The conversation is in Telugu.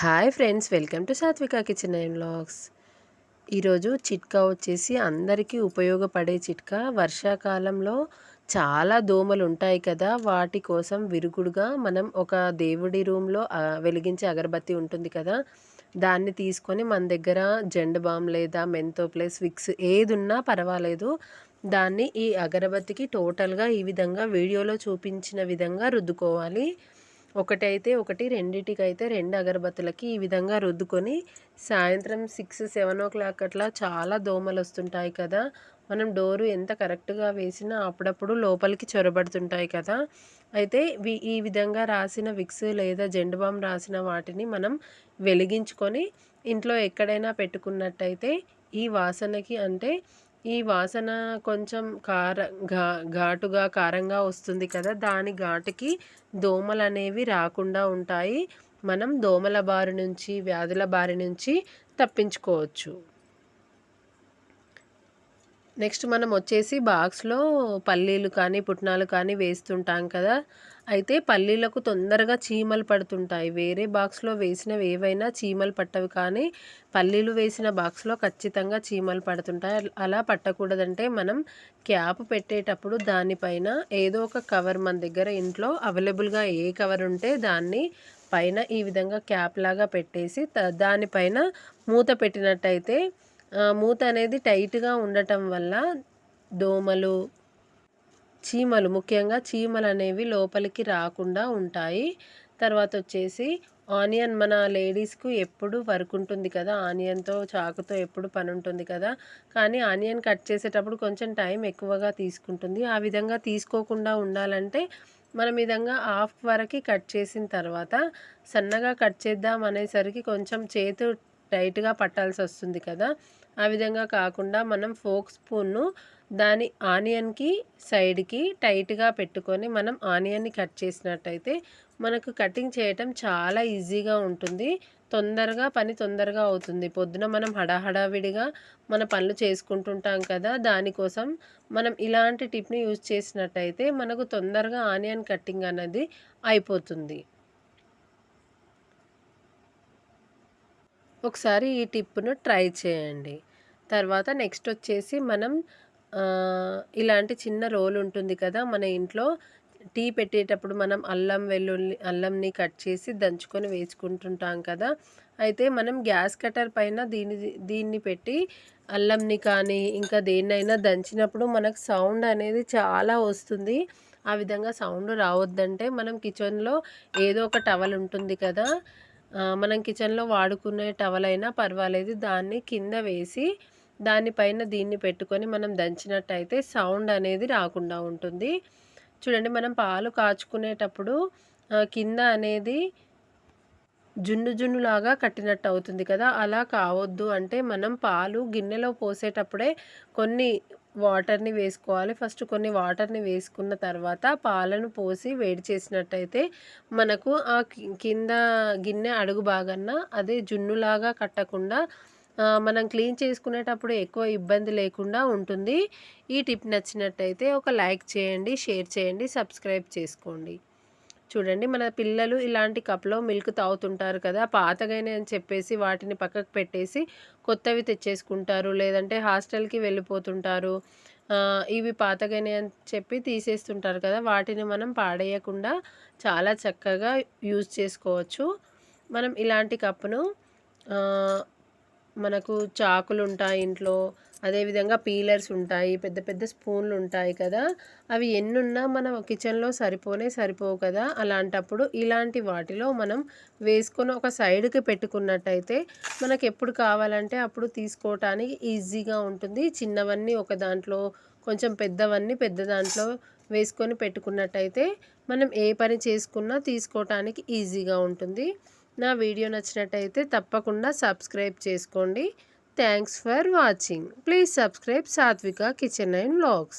Hi friends welcome to Satvika kitchen and blogs ఈరోజు చిట్కా వచ్చేసి అందరికీ ఉపయోగపడే చిట్కా వర్షాకాలంలో చాలా దోమలు ఉంటాయి కదా వాటి కోసం విరుగుడుగా మనం ఒక దేవుడి రూమ్లో వెలిగించే అగరబత్తి ఉంటుంది కదా దాన్ని తీసుకొని మన దగ్గర జెండు బామ్ లేదా మెంతో ప్లస్ విక్స్ ఏది ఉన్నా పర్వాలేదు దాన్ని ఈ అగరబత్తికి టోటల్గా ఈ విధంగా వీడియోలో చూపించిన విధంగా రుద్దుకోవాలి ఒకటైతే ఒకటి రెండింటికి అయితే రెండు అగరబత్తులకి ఈ విధంగా రుద్దుకొని సాయంత్రం సిక్స్ సెవెన్ ఓ క్లాక్ అట్లా చాలా దోమలు వస్తుంటాయి కదా మనం డోరు ఎంత కరెక్ట్గా వేసినా అప్పుడప్పుడు లోపలికి చొరబడుతుంటాయి కదా అయితే ఈ విధంగా రాసిన విక్స్ లేదా జెండు బామ్ రాసిన వాటిని మనం వెలిగించుకొని ఇంట్లో ఎక్కడైనా పెట్టుకున్నట్టయితే ఈ వాసనకి అంటే ఈ వాసన కొంచెం కార ఘా ఘాటుగా కారంగా వస్తుంది కదా దాని ఘాటుకి దోమలు అనేవి రాకుండా ఉంటాయి మనం దోమల బారి నుంచి వ్యాధుల బారి నుంచి తప్పించుకోవచ్చు నెక్స్ట్ మనం వచ్చేసి బాక్స్లో పల్లీలు కానీ పుట్నాలు కానీ వేస్తుంటాం కదా అయితే పల్లీలకు తొందరగా చీమలు పడుతుంటాయి వేరే బాక్స్లో వేసినవి ఏవైనా చీమలు పట్టవు కానీ పల్లీలు వేసిన బాక్స్లో ఖచ్చితంగా చీమలు పడుతుంటాయి అలా పట్టకూడదంటే మనం క్యాప్ పెట్టేటప్పుడు దానిపైన ఏదో ఒక కవర్ మన దగ్గర ఇంట్లో అవైలబుల్గా ఏ కవర్ ఉంటే దాన్ని పైన ఈ విధంగా క్యాప్ లాగా పెట్టేసి దానిపైన మూత పెట్టినట్టయితే మూత అనేది టైట్గా ఉండటం వల్ల దోమలు చీమలు ముఖ్యంగా చీమలు అనేవి లోపలికి రాకుండా ఉంటాయి తర్వాత వచ్చేసి ఆనియన్ మన లేడీస్కు ఎప్పుడు వర్క్ ఉంటుంది కదా ఆనియన్తో చాకుతో ఎప్పుడు పని ఉంటుంది కదా కానీ ఆనియన్ కట్ చేసేటప్పుడు కొంచెం టైం ఎక్కువగా తీసుకుంటుంది ఆ విధంగా తీసుకోకుండా ఉండాలంటే మనం విధంగా హాఫ్ వరకు కట్ చేసిన తర్వాత సన్నగా కట్ చేద్దాం అనేసరికి కొంచెం చేతు టైట్గా పట్టాల్సి వస్తుంది కదా ఆ విధంగా కాకుండా మనం ఫోక్ స్పూన్ను దాని ఆనియన్కి సైడ్కి టైట్గా పెట్టుకొని మనం ఆనియన్ని కట్ చేసినట్టయితే మనకు కటింగ్ చేయటం చాలా ఈజీగా ఉంటుంది తొందరగా పని తొందరగా అవుతుంది పొద్దున మనం హడాహడావిడిగా మన పనులు చేసుకుంటుంటాం కదా దానికోసం మనం ఇలాంటి టిప్ని యూజ్ చేసినట్టయితే మనకు తొందరగా ఆనియన్ కటింగ్ అనేది అయిపోతుంది ఒకసారి ఈ టిప్ను ట్రై చేయండి తర్వాత నెక్స్ట్ వచ్చేసి మనం ఇలాంటి చిన్న రోల్ ఉంటుంది కదా మన ఇంట్లో టీ పెట్టేటప్పుడు మనం అల్లం వెల్లుల్లి అల్లంని కట్ చేసి దంచుకొని వేసుకుంటుంటాం కదా అయితే మనం గ్యాస్ కటర్ పైన దీని దీన్ని పెట్టి అల్లంని కానీ ఇంకా దేన్నైనా దంచినప్పుడు మనకు సౌండ్ అనేది చాలా వస్తుంది ఆ విధంగా సౌండ్ రావద్దంటే మనం కిచెన్లో ఏదో ఒక టవల్ ఉంటుంది కదా మనం కిచెన్లో వాడుకునే టవల్ అయినా పర్వాలేదు దాన్ని కింద వేసి దానిపైన దీన్ని పెట్టుకొని మనం దంచినట్టయితే సౌండ్ అనేది రాకుండా ఉంటుంది చూడండి మనం పాలు కాచుకునేటప్పుడు కింద అనేది జున్ను జున్నులాగా కట్టినట్టు అవుతుంది కదా అలా కావద్దు అంటే మనం పాలు గిన్నెలో పోసేటప్పుడే కొన్ని వాటర్ని వేసుకోవాలి ఫస్ట్ కొన్ని వాటర్ని వేసుకున్న తర్వాత పాలను పోసి వేడి చేసినట్టయితే మనకు ఆ కింద గిన్నె అడుగు బాగన్నా అదే జున్నులాగా కట్టకుండా మనం క్లీన్ చేసుకునేటప్పుడు ఎక్కువ ఇబ్బంది లేకుండా ఉంటుంది ఈ టిప్ నచ్చినట్టయితే ఒక లైక్ చేయండి షేర్ చేయండి సబ్స్క్రైబ్ చేసుకోండి చూడండి మన పిల్లలు ఇలాంటి కప్లో మిల్క్ తాగుతుంటారు కదా పాతగానే అని చెప్పేసి వాటిని పక్కకు పెట్టేసి కొత్తవి తెచ్చేసుకుంటారు లేదంటే హాస్టల్కి వెళ్ళిపోతుంటారు ఇవి పాతగానే అని చెప్పి తీసేస్తుంటారు కదా వాటిని మనం పాడేయకుండా చాలా చక్కగా యూజ్ చేసుకోవచ్చు మనం ఇలాంటి కప్పును మనకు చాకులు ఉంటాయి ఇంట్లో అదేవిధంగా పీలర్స్ ఉంటాయి పెద్ద పెద్ద స్పూన్లు ఉంటాయి కదా అవి ఎన్నున్నా మన కిచెన్లో సరిపోనే సరిపోవు కదా అలాంటప్పుడు ఇలాంటి వాటిలో మనం వేసుకొని ఒక సైడ్కి పెట్టుకున్నట్టయితే మనకు ఎప్పుడు కావాలంటే అప్పుడు తీసుకోవటానికి ఈజీగా ఉంటుంది చిన్నవన్నీ ఒక దాంట్లో కొంచెం పెద్దవన్నీ పెద్ద దాంట్లో వేసుకొని పెట్టుకున్నట్టయితే మనం ఏ పని చేసుకున్నా తీసుకోవటానికి ఈజీగా ఉంటుంది నా వీడియో నచ్చినట్టయితే తప్పకుండా సబ్స్క్రైబ్ చేసుకోండి Thanks for watching. Please subscribe Satvika Kitchen and Vlogs.